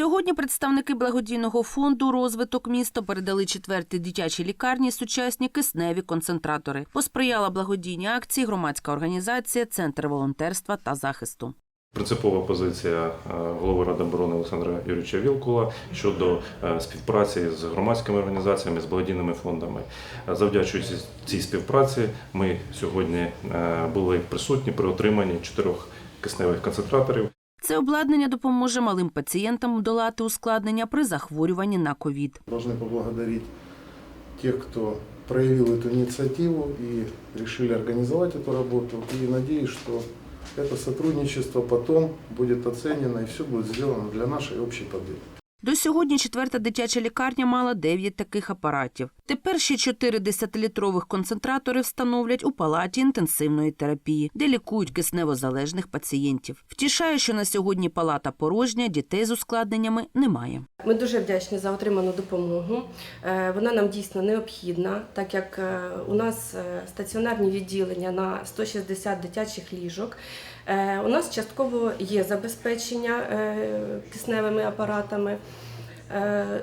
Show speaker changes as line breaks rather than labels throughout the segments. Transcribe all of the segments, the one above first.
Сьогодні представники благодійного фонду розвиток міста передали четвертій дитячій лікарні сучасні кисневі концентратори. Посприяла благодійній акції громадська організація Центр волонтерства та захисту.
Принципова позиція е, голови Ради оборони Олександра Юрійовича Вілкула щодо е, співпраці з громадськими організаціями, з благодійними фондами. Е, Завдячуючи цій співпраці, ми сьогодні були присутні при отриманні чотирьох кисневих концентраторів.
Це обладнання допоможе малим пацієнтам долати ускладнення при захворюванні на ковід.
Должны поблагодарить тех, кто проявил эту инициативу и решили организовать эту работу. И надеюсь, что это сотрудничество потом будет оценено и все будет сделано для нашей общей победы.
До сьогодні четверта дитяча лікарня мала 9 таких апаратів. Тепер ще 4 10-літрових концентратори встановлять у палаті інтенсивної терапії, де лікують кисневозалежних пацієнтів. Втішає, що на сьогодні палата порожня, дітей з ускладненнями немає.
Ми дуже вдячні за отриману допомогу. Е, Вона нам дійсно необхідна, так як е, у нас е, стаціонарні відділення на 160 дитячих ліжок. У нас частково є забезпечення кисневими апаратами,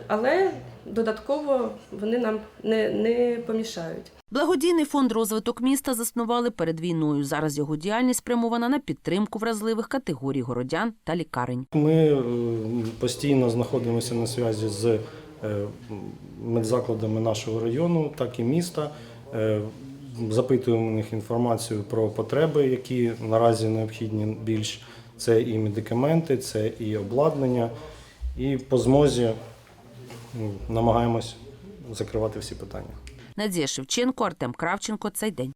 але додатково вони нам не, не помішають.
Благодійний фонд розвиток міста заснували перед війною. Зараз його діяльність спрямована на підтримку вразливих категорій городян та лікарень.
Ми е, постійно знаходимося на зв'язі з е, медзакладами нашого району, так і міста. Е, Запитуємо у них інформацію про потреби, які наразі необхідні більш. Це і медикаменти, це і обладнання. І по змозі намагаємось закривати всі питання.
Надія Шевченко, Артем Кравченко. Цей день.